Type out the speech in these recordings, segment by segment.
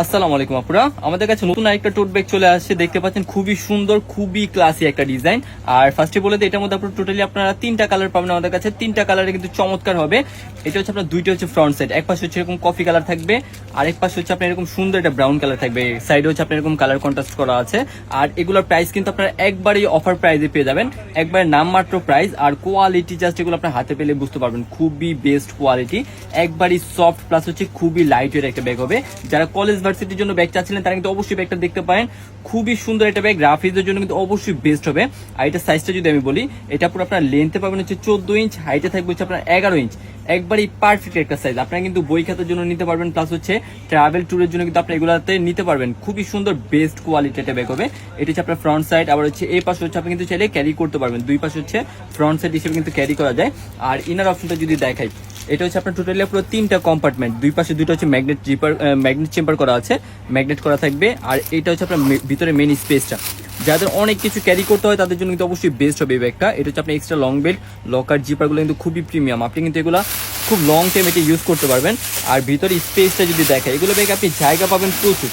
আসসালামু আলাইকুম আপুরা। আমাদের কাছে নতুন আরেকটা টোট ব্যাগ চলে আসছে। দেখতে পাচ্ছেন খুবই সুন্দর, খুবই ক্লাসি একটা ডিজাইন আর ফার্স্টে বলে দিই, এটার মধ্যে আপনার টোটালি আপনারা তিনটা কালার পাবেন আমাদের কাছে। তিনটা কালারে কিন্তু চমৎকার হবে। এটা হচ্ছে আপনার, দুইটা হচ্ছে ফ্রন্ট সাইড এক পাশে হচ্ছে এরকম কফি কালার থাকবে, আর এক পাশে হচ্ছে আপনার এরকম সুন্দর একটা ব্রাউন কালার থাকবে। সাইডে হচ্ছে আপনার এরকম কালার কন্ট্রাস্ট করা আছে। আর এগুলোর প্রাইস কিন্তু আপনারা একবারই অফার প্রাইসে পেয়ে যাবেন। একবার নামমাত্র প্রাইস আর কোয়ালিটি জাস্ট এগুলো আপনার হাতে পেলে বুঝতে পারবেন। খুবই বেস্ট কোয়ালিটি একবারই সফট প্লাস হচ্ছে খুবই লাইট ওয়েট একটা ব্যাগ হবে। যারা কলেজ ভার্সিটির জন্য ব্যাগ চাচ্ছিলেন, তারা কিন্তু অবশ্যই ব্যাগটা দেখতে পারেন। খুবই সুন্দর একটা ব্যাগ গ্রাফিক্সের জন্য কিন্তু অবশ্যই বেস্ট হবে। আর এটা সাইজটা যদি আমি বলি, এটা পুরো আপনার লেন্থে পাবেন হচ্ছে চোদ্দ ইঞ্চ হাইটে থাকবে হচ্ছে আপনার এগারো ইঞ্চ একবারই পারফেক্ট একটা সাইজ আপনারা কিন্তু বই খাতার জন্য নিতে পারবেন প্লাস হচ্ছে ট্রাভেল ট্যুরের জন্য কিন্তু আপনি এগুলাতে নিতে পারবেন। খুবই সুন্দর বেস্ট কোয়ালিটি একটা ব্যাগ হবে। এটা হচ্ছে আপনার ফ্রন্ট সাইড আবার হচ্ছে এই পাশে হচ্ছে আপনি কিন্তু চাইলে ক্যারি করতে পারবেন। দুই পাশে হচ্ছে ফ্রন্ট সাইড হিসেবে কিন্তু ক্যারি করা যায়। আর ইনার অপশনটা যদি দেখাই এটা হচ্ছে আপনার টোটালি পুরো তিনটা কম্পার্টমেন্ট দুই পাশে দুটো হচ্ছে ম্যাগনেট জিপার ম্যাগনেট চেম্বার করা আছে। ম্যাগনেট করা থাকবে। আর এটা হচ্ছে আপনার ভিতরে মেন স্পেসটা যাদের অনেক কিছু ক্যারি করতে হয়, তাদের জন্য কিন্তু অবশ্যই বেস্ট হবে ব্যাগটা এটা হচ্ছে আপনার এক্সট্রা লং বেল্ট লকার জিপারগুলো কিন্তু খুবই প্রিমিয়াম আপনি কিন্তু এগুলো খুব লং টাইম এটা ইউজ করতে পারবেন। আর ভিতরে স্পেসটা যদি দেখেন, এগুলো ব্যাগ আপনি জায়গা পাবেন প্রচুর।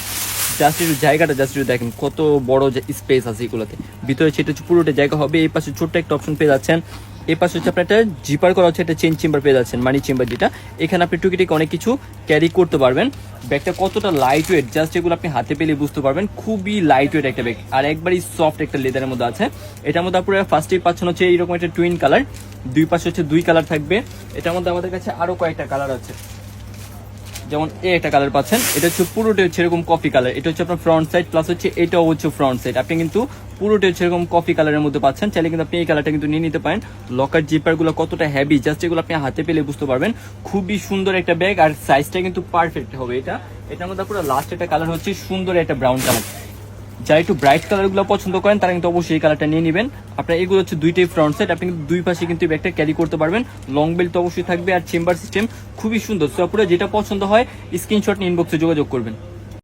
জাস্ট একটু জায়গাটা জাস্ট একটু দেখেন কত বড় স্পেস আছে এগুলোতে। ভিতরে সেটা হচ্ছে পুরোটা জায়গা হবে। এই পাশে ছোট্ট একটা অপশন পেয়ে যাচ্ছেন। এই পাশে হচ্ছে আপনার একটা জিপার করা হচ্ছে, একটা চেন চেম্বার পেয়ে যাচ্ছেন মানি চেম্বার যেটা। এখানে আপনি টুকিটিকে অনেক কিছু ক্যারি করতে পারবেন। ব্যাগটা কতটা লাইট ওয়েট জাস্ট এগুলো আপনি হাতে পেলে বুঝতে পারবেন। খুবই লাইট ওয়েট একটা ব্যাগ আর একবারই সফট একটা লেদারের মধ্যে আছে। এটার মধ্যে আপনারা ফার্স্টেই পাচ্ছেন হচ্ছে এইরকম একটা টুইন কালার দুই পাশে হচ্ছে দুই কালার থাকবে। এটার মধ্যে আমাদের কাছে আরও কয়েকটা কালার আছে। যেমন এই একটা কালার পাচ্ছেন, এটা হচ্ছে পুরোটা এরকম কফি কালার এটা হচ্ছে আপনার ফ্রন্ট সাইড প্লাস হচ্ছে এটাও হচ্ছে ফ্রন্ট সাইড আপনি কিন্তু পুরোটা হচ্ছে এরকম কফি কালারের মধ্যে পাচ্ছেন, চাইলে কিন্তু আপনি এই কালারটা কিন্তু নিয়ে নিতে পারেন। লকার জিপারগুলো কতটা হ্যাভি জাস্ট এগুলো আপনি হাতে পেলে বুঝতে পারবেন। খুবই সুন্দর একটা ব্যাগ আর সাইজটা কিন্তু পারফেক্ট হবে এটা। এটার মধ্যে পুরো লাস্ট একটা কালার হচ্ছে সুন্দর একটা ব্রাউন কালার যারা একটু ব্রাইট কালারগুলো পছন্দ করেন, তারা কিন্তু অবশ্যই এই কালারটা নিয়ে নেবেন। আপনার এগুলো হচ্ছে দুইটাই ফ্রন্ট সাইড আপনি কিন্তু দুই পাশে কিন্তু ব্যাগটা ক্যারি করতে পারবেন। লং বেল্ট অবশ্যই থাকবে আর চেম্বার সিস্টেম খুবই সুন্দর। সো আপনারা যেটা পছন্দ হয় স্ক্রিনশট নিয়ে ইনবক্সে যোগাযোগ করবেন।